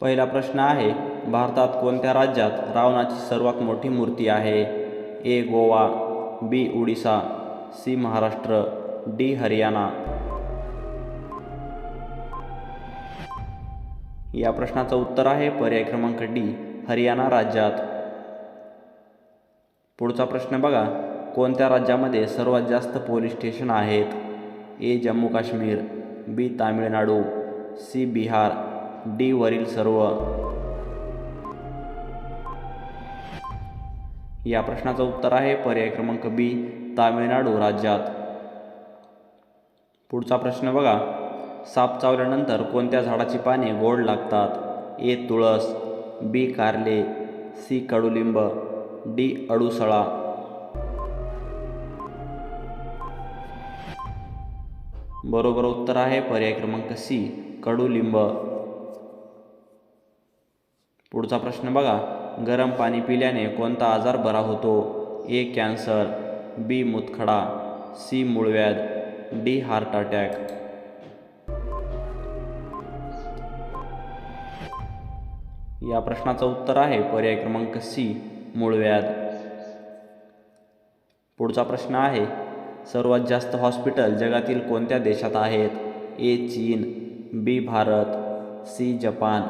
पहिला प्रश्न आहे भारतात कोणत्या राज्यात रावणाची सर्वात मोठी मूर्ती आहे? A Goa B Odisha C Maharashtra D Haryana. या प्रश्नाचं उत्तर आहे पर्याय क्रमांक डी हरियाणा राज्यात. पुढचा प्रश्न बघा कोणत्या राज्यामध्ये सर्वात जास्त पोलीस स्टेशन आहेत? A Jammu Kashmir B Tamil Nadu C Bihar. D वरील सर्व या प्रश्नाचं उत्तर आहे. पर्याय क्रमांक बी तामिळनाडू राज्यात. पुढचा प्रश्न बघा. साप चावल्यानंतर कोणत्या झाडाची पाने गोड लागतात? ए तुळस बी कारले सी कडुलिंब डी अडुसळा. बरोबर उत्तर आहे. पर्याय क्रमांक सी कडुलिंब. पुढचा प्रश्न बघा. गरम पाणी पिल्याने कोणता आजार बरा होतो? ए कॅन्सर बी मुतखडा सी मूळव्याध डी हार्ट अटॅक. या प्रश्नाचं उत्तर आहे पर्याय क्रमांक सी मूळव्याध. पुढचा प्रश्न आहे सर्वात जास्त हॉस्पिटल जगातील कोणत्या देशात आहेत? ए चीन B Bharat C Japan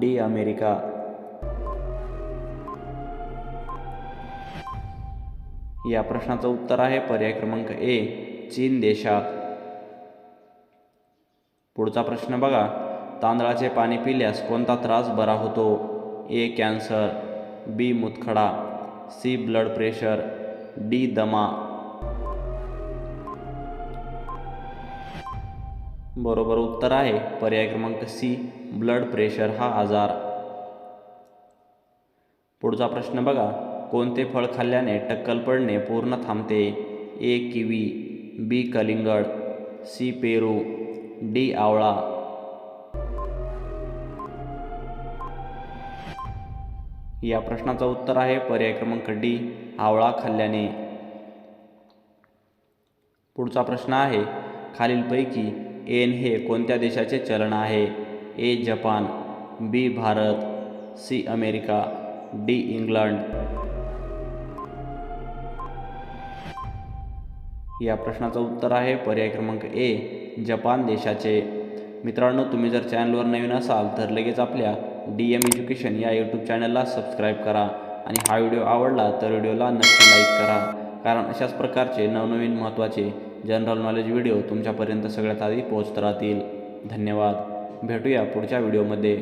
D America. या प्रश्नाचं उत्तर आहे पर्याय क्रमांक ए चीन देशात. पुढचा प्रश्न बघा. तांदळाचे पाणी पिल्यास कोणता त्रास बरा होतो? A cancer. B मुतखडा. C blood pressure. D दमा. बरोबर उत्तर आहे. पर्याय क्रमांक सी ब्लड प्रेशर हा आजार. पुढचा प्रश्न बघा. कोणते फळ खाल्ल्याने टक्कल पडणे पूर्ण थांबते? ए किवी बी कलिंगड सी पेरू डी आवळा. या प्रश्नाचं उत्तर आहे पर्याय क्रमांक डी आवळा खाल्ल्याने. पुढचा प्रश्न आहे खालीलपैकी एन हे कोणत्या देशाचे चलन आहे? A Japan B Bharat C America D England. या प्रश्नाचं उत्तर आहे. पर्याय क्रमांक ए जपान देशाचे. मित्रांनो तुम्ही जर चॅनलवर नवीन असाल तर लगेच आपल्या डी एम एज्युकेशन या यूट्यूब चॅनलला सबस्क्राईब करा आणि हा व्हिडिओ आवडला तर व्हिडिओला नक्की लाईक करा. कारण अशाच प्रकारचे नवनवीन महत्त्वाचे जनरल नॉलेज व्हिडिओ तुमच्यापर्यंत सगळ्यात आधी पोहोचत राहतील. धन्यवाद. भेटूया पुढच्या व्हिडिओमध्ये